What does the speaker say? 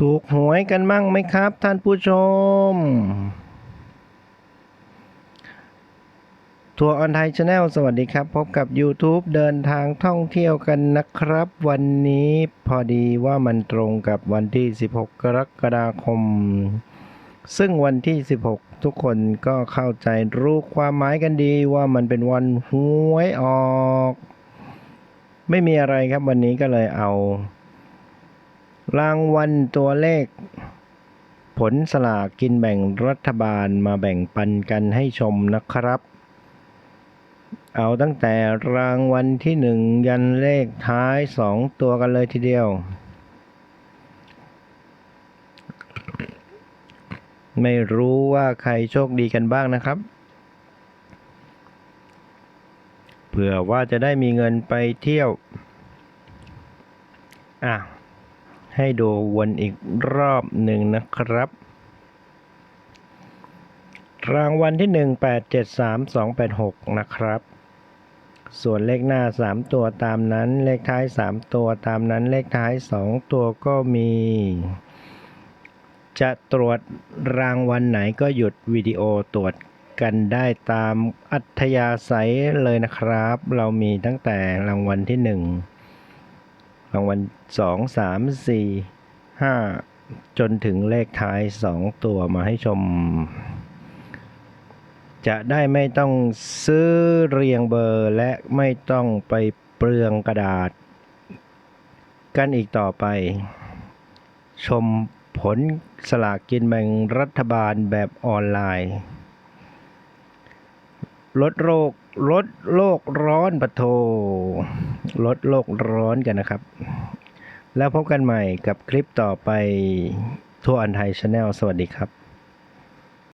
ถูกหวยกันมั่งไหมครับ ท่านผู้ชม ทัวร์ออนไทยชาแนลสวัสดีครับ พบกับ YouTube เดินทางท่องเที่ยวกันนะครับ วันนี้พอดีว่ามันตรงกับวันที่ 16 กรกฎาคม ซึ่งวันที่ 16 ทุกคนก็เข้าใจรู้ความหมายกันดีว่ามันเป็นวันหวยออก ไม่มีอะไรครับวันนี้ก็เลยเอา รางวัลตัวเลข ผลสลากกินแบ่งรัฐบาลมาแบ่งปันกันให้ชมนะครับ เอาตั้งแต่รางวัลที่หนึ่งยันเลขท้ายสองตัวกันเลยทีเดียว ไม่รู้ว่าใครโชคดีกันบ้างนะครับเผื่อว่าจะได้มีเงินไปเที่ยว อะ ให้ดูวนอีกรอบหนึ่งนะครับ รางวัลที่ 1 8 7 3 2 8 6 นะครับ ส่วนเลขหน้า 3 ตัวตามนั้น เลขท้าย 3 ตัวตามนั้น เลขท้าย 2 ตัวก็มี จะตรวจรางวัลไหนก็หยุดวิดีโอตรวจกันได้ตามอัธยาศัยเลยนะครับ เรามีตั้งแต่รางวัลที่ 1 รางวัลสองสามสี่ห้าจนถึงเลขท้ายสองตัวมาให้ชม จะได้ไม่ต้องซื้อเรียงเบอร์และไม่ต้องไปเปลืองกระดาษ กันอีกต่อไป ชมผลสลากกินแบ่งรัฐบาลแบบออนไลน์ ลดโรคลดโลกร้อนปะโทลดโลกร้อนกันนะครับ แล้วพบกันใหม่กับคลิปต่อไปทั่วอันไทยชาแนลสวัสดีครับ